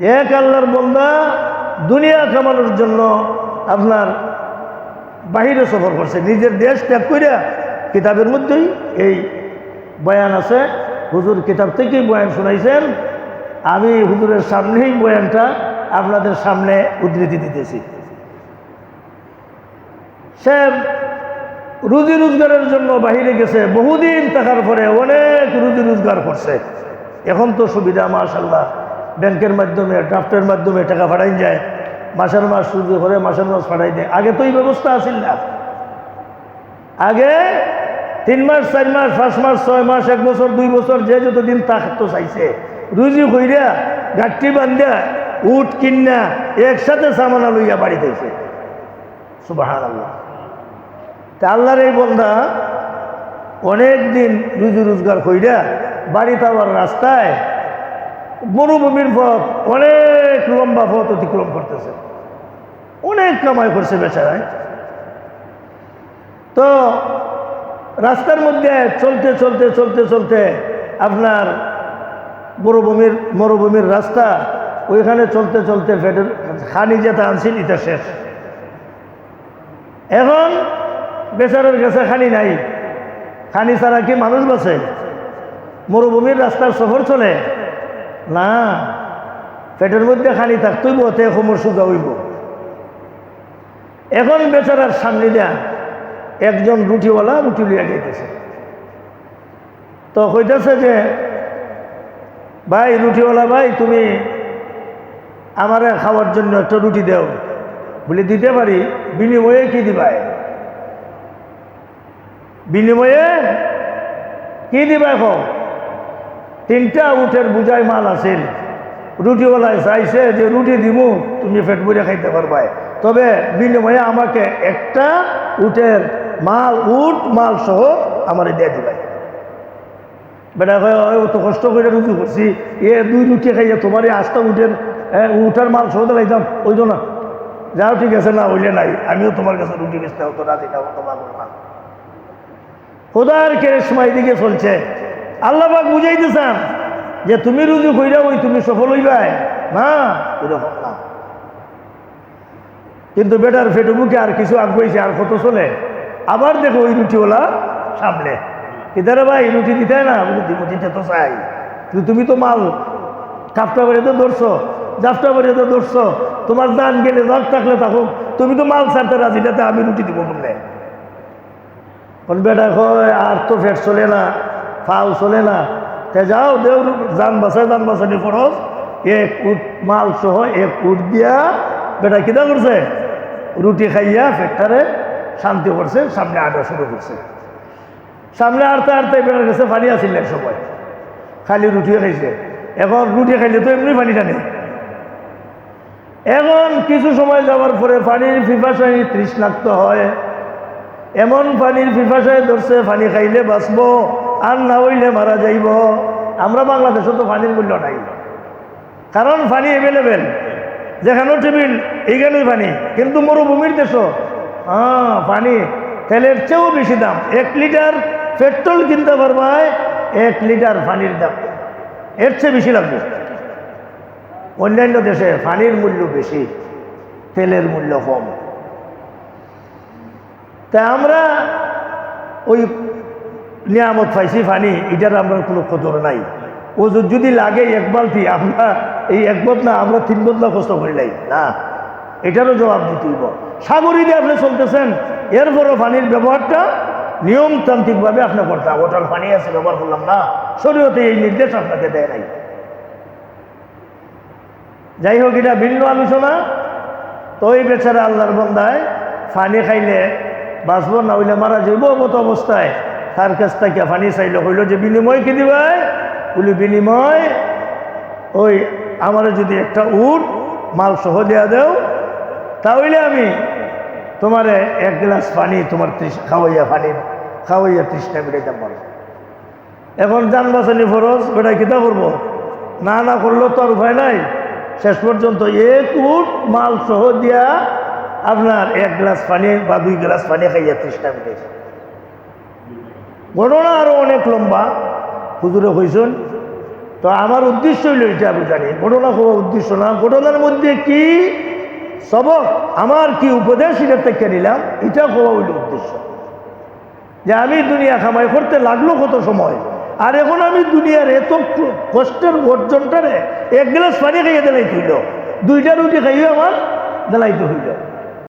এক আল্লাহর বন্দা দুনিয়া কামানোর জন্য আপনার বাহিরে সফর করছে। নিজের দেশ ত্যাগ করিয়া কিতাবের মধ্যেই এই বয়ান আছে। হুজুর কিতাব থেকেই বয়ান শুনাইছেন। আমি হুজুরের সামনেই বয়ানটা আপনাদের সামনে উদ্ধৃতি দিতেছি। সে রুজি রোজগারের জন্য বাহিরে গেছে। বহুদিন থাকার পরে অনেক রুজি রোজগার করছে। এখন তো সুবিধা মাশাল্লাহ ব্যাংকের মাধ্যমে, ড্রাফটের মাধ্যমে টাকা পাঠাই যায়। মাসের মাস সুযোগ করে মাসের মাস পাঠাই দেয়। আগে তো এই ব্যবস্থা আসিল না। আগে তিন মাস, চার মাস, পাঁচ মাস, ছয় মাস, এক বছর, দুই বছর যে যতদিন থাকতো চাইছে। রুজি কইরা গাঠটি বান্ধা উঠ কিন্না একসাথে সামানা লইয়া বাড়িতে এসে সুবাহ আল্লাহ তা আল্লাহর এই বন্ধা অনেক দিন রুজি রোজগার কইরা বাড়ি আবার রাস্তায় মরুভূমির পথ অনেক লম্বা পথ অতিক্রম করতেছে। অনেক কামাই করছে বেচারায়। তো রাস্তার মধ্যে চলতে চলতে চলতে চলতে আপনার মরুভূমির মরুভূমির রাস্তা ওইখানে চলতে চলতে ফেটের খানি যেটা আনছিল এটা শেষ। এখন বেচারের কাছে খানি নাই। খানি ছাড়া কি মানুষ বাঁচে? মরুভূমির রাস্তার সফর চলে। না, পেটের মধ্যে খানি থাকতেই বতে সমর সুগা হইব। এখন বেচারার সামনে দেয়া, একজন রুটিওয়ালা রুটি লিয়া যাইতেছে তো কইতেছে যে, ভাই রুটিওয়ালা ভাই, তুমি আমারে খাওয়ার জন্য একটা রুটি দেও। বলে, দিতে পারি। বিনিময়ে কি দিবাই বিনিময়ে কি দিবা এখন? তিনটা উঠের বুঝাই মাল আছিল। রুটিওয়ালায় চাইছে যে, রুটি দিমু, তুমি পেট বুঝে খাইতে পারবাই। তবে বিনিময়ে আমাকে একটা উটের মাল, উট, মাল সহ আমার দিয়ে দিবাই। বেটা কয় "ওই তো কষ্ট করে রুটি করছি। এ দুই রুটি খাইয়ে তোমার এই আস্তা উঠের উঠার মাল সহ দিলাইতাম ওই না। যাও, ঠিক আছে, না হইলে নাই। আমিও তোমার কাছে রুটি বেচতে হতো, রাজি না হতো না খোদার কেরেশমাই দিকে চলছে। আল্লাহবাক বুঝাইতেছেন যে তুমি রুজু কইরা ওই তুমি সফল হইবাই। না, এরকম না। কিন্তু বেটার ফেটে মুখে আর কিছু আগুয়েছে আর কত চলে? আবার দেখো ওই রুটিওয়ালা সামনে। ইধারে ভাই, রুটি দিতে না? দিতে তো চাই। কিন্তু তুমি তো মাল। কাপটা বেড়ে তো ধরছো, জাফটা তো ধরছো। তোমার দান গেলে দাগ থাকলে থাকুক। তুমি তো মাল ছাড়তে রাজি আমি রুটি দিব বললে বেটা কয় আর তো ফেট চলে না। ফাও চলে না। তে যাও দেও যান বাসায় যান বাসানি খরচ এক উট মাল সহ এক উট দিয়া। বেটা কিনা করছে রুটি খাইয়া ফেটটারে শান্তি করছে সামনে আটা শুরু করছে সামনে আড়তে আড়তে বেটার কাছে পানি আসিল এক সময়। খালি রুটি খাইছে। এখন রুটি খাইলে তো এমনি পানি টানে। এখন কিছু সময় যাওয়ার পরে পানির পিপাসায় তৃষ্ণাক্ত হয়। এমন পানির পিপাসায় ধরছে পানি খাইলে বাঁচবো। আর না হইলে মারা যাইব। আমরা বাংলাদেশে তো পানির মূল্য নাই। কারণ পানি অ্যাভেলেবেল যেখানেও টেবিল, এইখানেই পানি। কিন্তু মরুভূমির দেশ হ্যাঁ পানি তেলের চেয়েও বেশি দাম। এক লিটার পেট্রোল কিনতে পারবায় এক লিটার পানির দাম। এর চেয়ে বেশি লাগবে। অন্যান্য দেশে পানির মূল্য বেশি, তেলের মূল্য কম। তা আমরা ওই নিয়ামত পাইছি পানি, এটার আমরা কোনো কদর নাই। ও যদি লাগে এক বালতি, আমরা এই এক না, আমরা তিন বদলা কষ্ট করি নাই। না, এটারও জবাব দিতে হইব। সাগরী দিয়ে আপনি চলতেছেন, এরপরও পানির ব্যবহারটা নিয়মতান্ত্রিকভাবে আপনি করতে ওটার পানি আছে, ব্যবহার করলাম না, শরীয়তে এই নির্দেশ আপনাকে দেয় নাই। যাই হোক, এটা ভিন্ন আলোচনা। তো ওই বেচারা আল্লাহর বন্ধায় পানি খাইলে বাঁচব না, হইলে মারা যাইব মতো অবস্থায়। তার কাছ থেকে পানি চাইলে হইল যে, বিনিময় কি দিবাই বলি, বিনিময় ওই আমার যদি একটা উট মাল সহ দেওয়া দেও, তাহলে আমি তোমারে এক গ্লাস পানি তোমার খাওয়াইয়া পানি, খাওয়াইয়া তৃষ্ণা মিটাইতে পারো এখন যান বাঁচানি ফরজ বেটা কিতা করব? না না করলেও তো আর উপায় নাই। শেষ পর্যন্ত এক উট মাল সহ দিয়া আপনার এক গ্লাস পানি বা দুই গ্লাস পানি খাইয়া তৃষ্ণা মিটাইছে ঘটনা আরও অনেক লম্বা। হুজুরে হইছেন। তো আমার উদ্দেশ্য হইল এটা আমি জানি। ঘটনা হওয়া উদ্দেশ্য না। ঘটনার মধ্যে কি সবক? আমার কি উপদেশ এটা থেকে নিলাম। এটা হওয়া হইল উদ্দেশ্য। যে আমি দুনিয়া কামাই করতে লাগল কত সময়? আর এখন আমি দুনিয়ার এত কষ্টের অর্জনটারে এক গ্লাস পানি খাইয়ে দিলাই হইল। দুইটা রুটি খাইয়ে আমার দিলাইতে হইল।